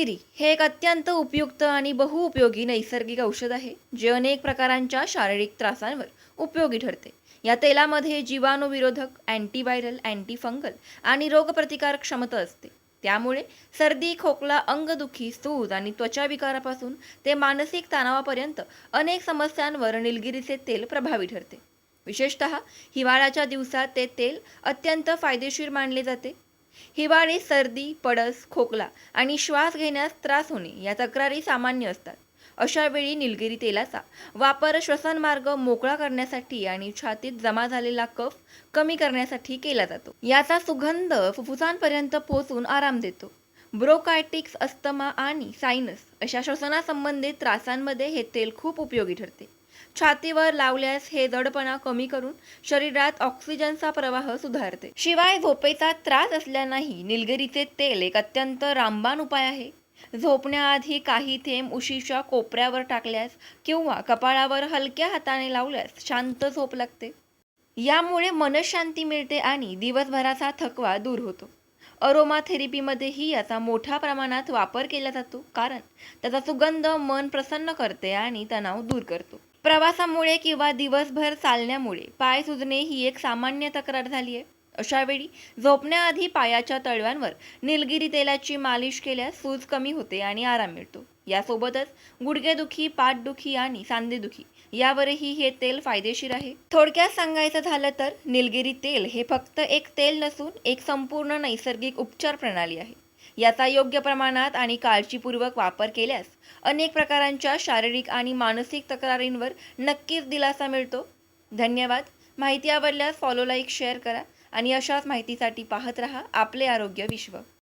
निलगिरी हे एक अत्यंत उपयुक्त आणि बहुउपयोगी नैसर्गिक औषध आहे जे अनेक प्रकारांच्या शारीरिक त्रासांवर उपयोगी ठरते. या तेलामध्ये जीवाणूविरोधक अँटीव्हायरल अँटीफंगल आणि रोगप्रतिकार क्षमता असते. त्यामुळे सर्दी खोकला अंगदुखी सूज आणि त्वचा विकारापासून ते मानसिक तणावापर्यंत अनेक समस्यांवर निलगिरीचे तेल प्रभावी ठरते. विशेषतः हिवाळ्याच्या दिवसात ते तेल अत्यंत फायदेशीर मानले जाते. हिवाळी सर्दी पडस खोकला आणि श्वास घेण्यास त्रास होणे या तक्रारी सामान्य असतात. अशा वेळी निलगिरी तेलाचा वापर श्वसनमार्ग मोकळा करण्यासाठी आणि छातीत जमा झालेला कफ कमी करण्यासाठी केला जातो. याचा सुगंध फुफ्फुसांपर्यंत पोहोचून आराम देतो. ब्रोकायटिक्स अस्थमा आणि सायनस अशा श्वसनासंबंधित त्रासांमध्ये हे तेल खूप उपयोगी ठरते. छातीवर लावल्यास हे जडपणा कमी करून शरीरात ऑक्सिजनचा प्रवाह सुधारते. शिवाय झोपेचा त्रास असल्यानाही निलगिरीचे तेल एक अत्यंत रामबाण उपाय आहे. झोपण्याआधी काही थेंब उशीच्या कोपऱ्यावर टाकल्यास किंवा कपाळावर हलक्या हाताने लावल्यास शांत झोप लागते. यामुळे मनशांती मिळते आणि दिवसभराचा थकवा दूर होतो. अरोमा थेरपीमध्येही याचा मोठ्या प्रमाणात वापर केला जातो कारण त्याचा सुगंध मन प्रसन्न करते आणि तणाव दूर करतो. प्रवासामुळे किंवा दिवसभर चालण्यामुळे पाय सुजणे ही एक सामान्य तक्रार झाली आहे. अशावेळी झोपण्याआधी पायाच्या तळव्यांवर निलगिरी तेलाची मालिश केल्यास सूज कमी होते आणि आराम मिळतो. यासोबतच गुडघेदुखी पाठदुखी आणि सांधेदुखी यावरही हे तेल फायदेशीर आहे. थोडक्यात सांगायचं झालं तर निलगिरी तेल हे फक्त एक तेल नसून एक संपूर्ण नैसर्गिक उपचार प्रणाली आहे. याचा योग्य प्रमाणात आणि काळजीपूर्वक वापर केल्यास अनेक प्रकारांच्या शारीरिक आणि मानसिक तक्रारींवर नक्कीच दिलासा मिळतो. धन्यवाद. माहिती आवडल्यास फॉलो लाईक शेअर करा आणि अशाच माहितीसाठी पाहत रहा आपले आरोग्य विश्व.